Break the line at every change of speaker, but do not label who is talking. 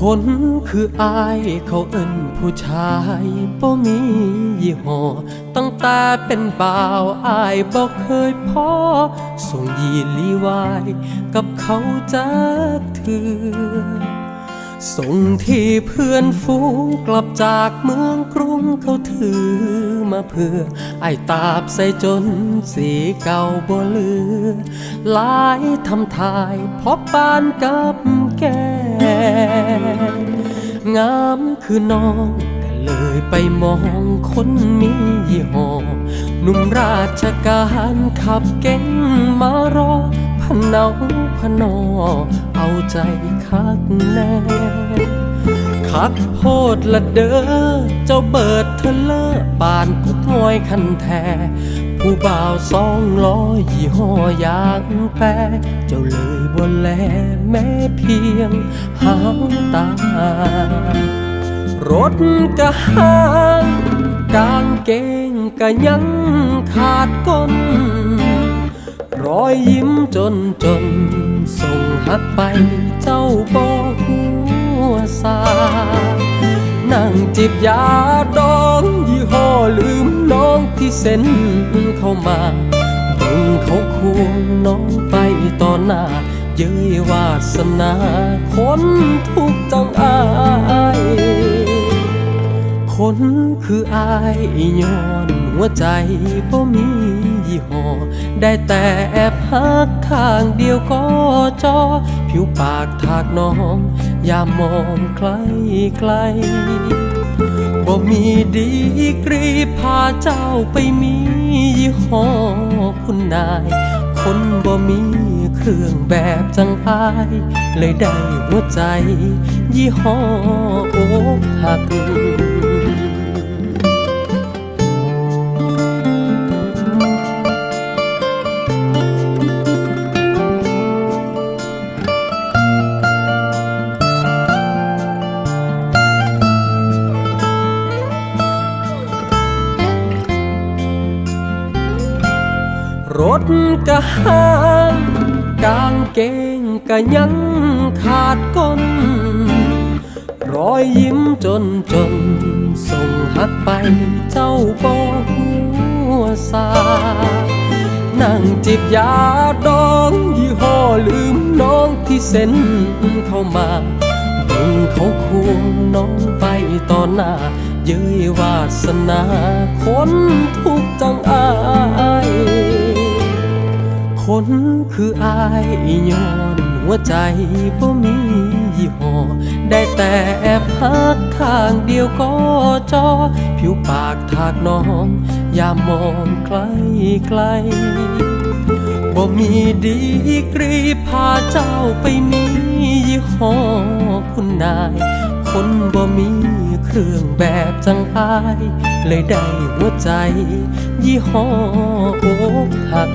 คนคืออายเขาเอิ้นผู้ชายบ่มียี่ห้อตั้งแต่เป็นบ่าวอายบ่เคยพอส่งยีลีวายกับเขาจักเถือส่งที่เพื่อนฝูงกลับจากเมืองกรุงเขาถือมาเพื่อไอายตาบใส่จนสีเก่าบ่เหลือหลายทำทายพอปานกับแก งามคือน้องก็เลยไปมองคนมียี่ห้อหนุ่มราชการขับเก่งมารอพเนาพนอ เอาใจคักแน่คักโพดละเด้อเจ้าเบิดเธอเลอปานกุกงอยคันแท ผู้บ่าวสองล้อยี่ห้อยางแปรเจ้าเลยบ่แลแม้เพียงหางตารถกะหางกางเกงกะยังขาดก้นรอยยิ้มจนจน ส่งหักไปเจ้าบอกหัวสานั่งจิบยาดองยี่ห้อลืมน้อง ที่เซ็นเข้ามาบึงเขาควงน้องไปต่อหน้า เย้ยวาสนาคนทุกข์จังอายคนคืออายย้อนหัวใจบ่มียี่ห้อได้แต่แอบหักข้างเดียวก็จอ ผิวปากถากน้อง อย่ามองไกลไกล บ่มีดีกรีพาเจ้าไปมียี่ห้อคุณนาย คนบ่มีเครื่องแบบจังอาย เลยได้หัวใจ ยี่ห้อโอกหัก กะห้างกางเกงกะยังขาดก้นรอยยิ้มจนจน ส่งหักไปเจ้าบอกหัวสา นั่งจิบยาดองยี่ห้อลืมน้องที่เซ็นเข้ามาบึงเขาควงน้องไปต่อหน้า เย้ยวาสนาคนทุกจังอาย คนคืออายย้อนหัวใจบ่มียี่ห้อได้แต่แอบหักข้างเดียวก็จอ ผิวปากถากน้อง อย่ามองไกลไกลบ่มีดีกรีพาเจ้าไปมียี่ห้อคุณนาย คนบ่มีเครื่องแบบจังอาย เลยได้หัวใจ ยี่ห้ออกหัก